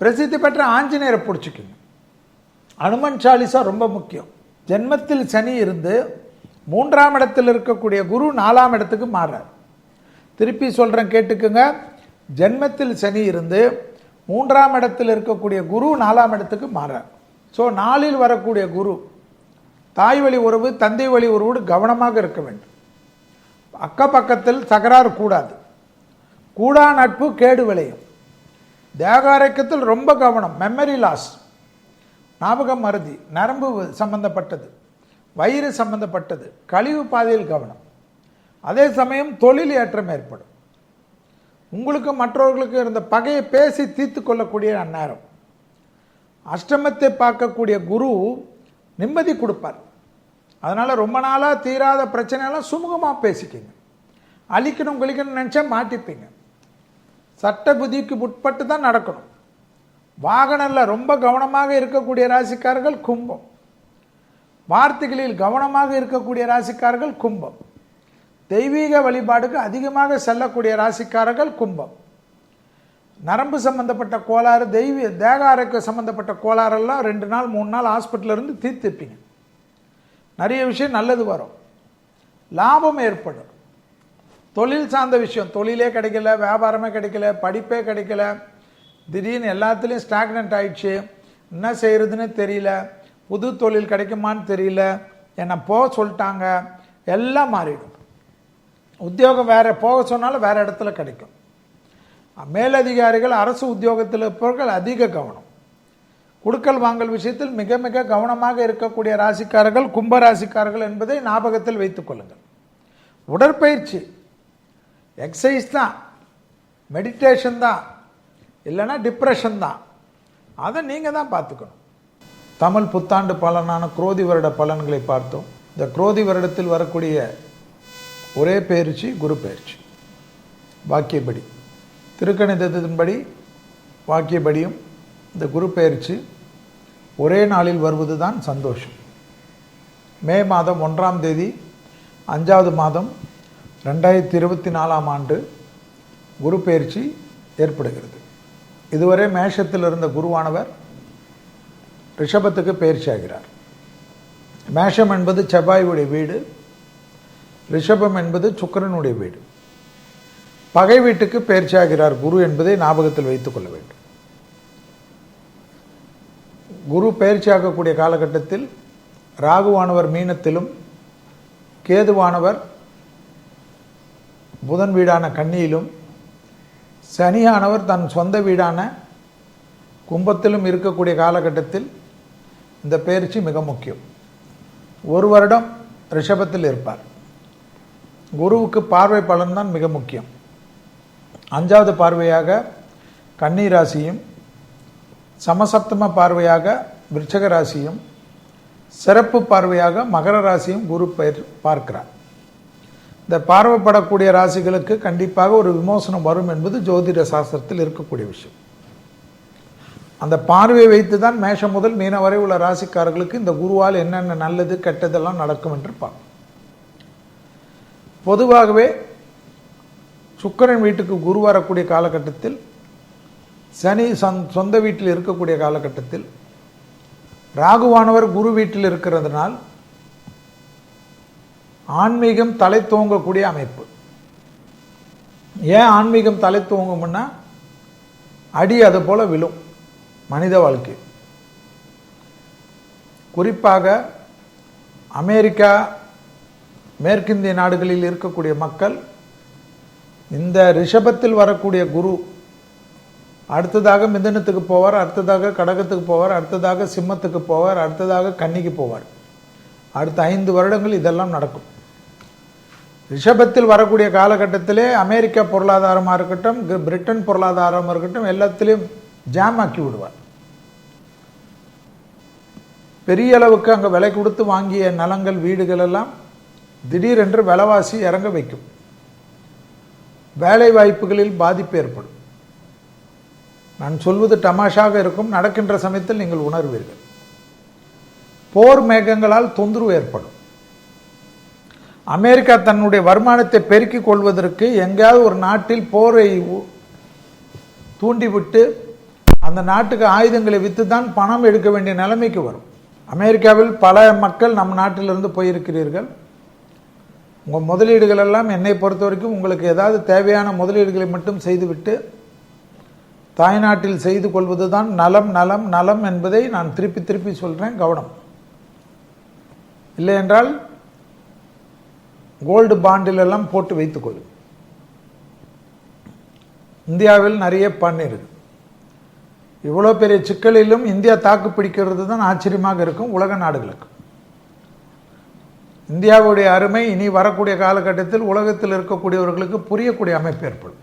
பிரசித்தி பெற்ற ஆஞ்சநேயரை பிடிச்சிக்கோங்க. அனுமன் சாலிசா ரொம்ப முக்கியம். ஜென்மத்தில் சனி இருந்து மூன்றாம் இடத்தில் இருக்கக்கூடிய குரு நாலாம் இடத்துக்கு மாறுறார். திருப்பி சொல்கிறேன் கேட்டுக்குங்க. ஜென்மத்தில் சனி இருந்து மூன்றாம் இடத்தில் இருக்கக்கூடிய குரு நாலாம் இடத்துக்கு மாறார் ஸோ நாளில் வரக்கூடிய குரு தாய் வழி உறவு தந்தை வழி உறவோடு கவனமாக இருக்க வேண்டும். அக்க பக்கத்தில் தகராறு கூடாது. கூடா நட்பு கேடு விளையும். தேகாரக்கத்தில் ரொம்ப கவனம். மெமரி லாஸ் ஞாபகம் மருதி. நரம்பு சம்பந்தப்பட்டது. வயிறு சம்பந்தப்பட்டது. கழிவு பாதையில் கவனம். அதே சமயம் தொழில் ஏற்றம் ஏற்படும். உங்களுக்கு மற்றவர்களுக்கு இருந்த பகையை பேசி தீர்த்து கொள்ளக்கூடிய அந்நேரம். அஷ்டமத்தை பார்க்கக்கூடிய குரு நிம்மதி கொடுப்பார். அதனால் ரொம்ப நாளாக தீராத பிரச்சனையெல்லாம் சுமூகமாக பேசிக்கிங்க. அழிக்கணும் குளிக்கணும்னு நினச்சா மாட்டிப்பீங்க. சட்ட புதிக்கு உட்பட்டு தான் நடக்கணும். வாகனத்தில் ரொம்ப கவனமாக இருக்கக்கூடிய ராசிக்காரர்கள் கும்பம். வார்த்தைகளில் கவனமாக இருக்கக்கூடிய ராசிக்காரர்கள் கும்பம். தெய்வீக வழிபாடுக்கு அதிகமாக செல்லக்கூடிய ராசிக்காரர்கள் கும்பம். நரம்பு சம்பந்தப்பட்ட கோளாறு தெய்வீ தேக ஆரோக்கியம் சம்மந்தப்பட்ட கோளாறெல்லாம் ரெண்டு நாள் மூணு நாள் ஹாஸ்பிட்டலில் இருந்து தீர்த்துப்பீங்க நிறைய விஷயம் நல்லது வரும். லாபம் ஏற்படும். தொழில் சார்ந்த விஷயம். தொழிலே கிடைக்கல வியாபாரமே கிடைக்கல படிப்பே கிடைக்கல. திடீர்னு எல்லாத்துலேயும் ஸ்டாக்னன்ட் ஆயிடுச்சு. என்ன செய்கிறதுன்னு தெரியல. புது தொழில் கிடைக்குமான்னு தெரியல. என்னை போக சொல்லிட்டாங்க. எல்லாம் மாறிடும். உத்தியோகம் வேறு போக சொன்னாலும் வேறு இடத்துல கிடைக்கும். மேலதிகாரிகள் அரசு உத்தியோகத்தில் இருப்பவர்கள் அதிக கவனம். குடுக்கல் வாங்கல் விஷயத்தில் மிக மிக கவனமாக இருக்கக்கூடிய ராசிக்காரர்கள் கும்ப ராசிக்காரர்கள் என்பதை ஞாபகத்தில் வைத்துக் கொள்ளுங்கள். உடற்பயிற்சி. எக்ஸசைஸ் தான். மெடிடேஷன் தான். இல்லைன்னா டிப்ரெஷன் தான். அதை நீங்கள் தான் பார்த்துக்கணும். தமிழ் புத்தாண்டு பலனான குரோதி வருட பலன்களை பார்த்தோம். இந்த குரோதி வருடத்தில் வரக்கூடிய ஒரே பயிற்சி குரு பயிற்சி. வாக்கியப்படி. திருக்கணிதத்தின்படி வாக்கியப்படியும் இந்த குரு பயிற்சி ஒரே நாளில் வருவது தான் சந்தோஷம். மே மாதம் ஒன்றாம் தேதி அஞ்சாவது மாதம் ரெண்டாயிரத்தி இருபத்தி நாலாம் ஆண்டு குரு பயிற்சி ஏற்படுகிறது. இதுவரை மேஷத்தில் இருந்த குருவானவர் ரிஷபத்துக்கு பயிற்சி ஆகிறார். மேஷம் என்பது செவ்வாயுடைய வீடு ரிஷபம் என்பது சுக்கரனுடைய வீடு. பகை வீட்டுக்கு பயிற்சி ஆகிறார் குரு என்பதை ஞாபகத்தில் வைத்துக் கொள்ள வேண்டும். குரு பயிற்சியாகக்கூடிய காலகட்டத்தில் ராகுவானவர் மீனத்திலும் கேதுவானவர் புதன் வீடான கன்னியிலும் சனியானவர் தன் சொந்த வீடான கும்பத்திலும் இருக்கக்கூடிய காலகட்டத்தில் இந்த பயிற்சி மிக முக்கியம். ஒரு வருடம் ரிஷபத்தில் இருப்பார். குருவுக்கு பார்வை பலன் தான் மிக முக்கியம். அஞ்சாவது பார்வையாக கன்னி ராசியும் சமசப்தம பார்வையாக விருச்சக ராசியும் சிறப்பு பார்வையாக மகர ராசியும் குரு பயிர் பார்க்கிறார். இந்த பார்வைப்படக்கூடிய ராசிகளுக்கு கண்டிப்பாக ஒரு விமோசனம் வரும் என்பது ஜோதிட சாஸ்திரத்தில் இருக்கக்கூடிய விஷயம். அந்த பார்வையை வைத்து தான் மேஷம் முதல் மீன வரை உள்ள ராசிக்காரர்களுக்கு இந்த குருவால் என்னென்ன நல்லது கெட்டதெல்லாம் நடக்கும் என்று பார்க்கும் பொதுவாகவே சுக்கரன் வீட்டுக்கு குரு வரக்கூடிய காலகட்டத்தில் சனி சொந்த வீட்டில் இருக்கக்கூடிய காலகட்டத்தில் ராகுவானவர் குரு வீட்டில் இருக்கிறதுனால் ஆன்மீகம் தலை தூங்கக்கூடிய அமைப்பு. ஏன் ஆன்மீகம் தலை தூங்கும்னா அடி அது போல விழும் மனித வாழ்க்கை. குறிப்பாக அமெரிக்கா மேற்கிந்திய நாடுகளில் இருக்கக்கூடிய மக்கள் இந்த ரிஷபத்தில் வரக்கூடிய குரு அடுத்ததாக மிதனத்துக்கு போவார் அடுத்ததாக கடகத்துக்கு போவார் அடுத்ததாக சிம்மத்துக்கு போவார் அடுத்ததாக கன்னிக்கு போவார். அடுத்த ஐந்து வருடங்கள் இதெல்லாம் நடக்கும். ரிஷபத்தில் வரக்கூடிய காலகட்டத்திலே அமெரிக்க பொருளாதாரமாக இருக்கட்டும் பிரிட்டன் பொருளாதாரமாக இருக்கட்டும் எல்லாத்திலையும் ஜாம் ஆக்கி விடுவார். பெரிய அளவுக்கு அங்கே விலை கொடுத்து வாங்கிய நலங்கள் வீடுகள் எல்லாம் திடீரென்று விலைவாசி இறங்க வைக்கும். வேலை வாய்ப்புகளில் பாதிப்பு ஏற்படும். நான் சொல்வது டமாஷாக இருக்கும் நடக்கின்ற சமயத்தில் நீங்கள் உணர்வீர்கள். போர் மேகங்களால் தொந்தரவு ஏற்படும். அமெரிக்கா தன்னுடைய வருமானத்தை பெருக்கிக் கொள்வதற்கு எங்கேயாவது ஒரு நாட்டில் போரை தூண்டிவிட்டு அந்த நாட்டுக்கு ஆயுதங்களை விற்று தான் பணம் எடுக்க வேண்டிய நிலைமைக்கு வரும். அமெரிக்காவில் பல மக்கள் நம் நாட்டிலிருந்து போயிருக்கிறீர்கள். உங்கள் முதலீடுகள் எல்லாம் என்னை பொறுத்த வரைக்கும் உங்களுக்கு ஏதாவது தேவையான முதலீடுகளை மட்டும் செய்துவிட்டு தாய்நாட்டில் செய்து கொள்வது தான் நலம் நலம் நலம் என்பதை நான் திருப்பி திருப்பி சொல்கிறேன் கவனம். இல்லை என்றால் கோல்டு பாண்டில் எல்லாம் போட்டு வைத்துக்கொள். இந்தியாவில் நிறைய பண்ணிருக்கு இவ்வளோ பெரிய சிக்கலிலும் இந்தியா தாக்கு பிடிக்கிறது தான் ஆச்சரியமாக இருக்கும் உலக நாடுகளுக்கு. இந்தியாவுடைய அருமை இனி வரக்கூடிய காலகட்டத்தில் உலகத்தில் இருக்கக்கூடியவர்களுக்கு புரியக்கூடிய அமைப்பு ஏற்படும்.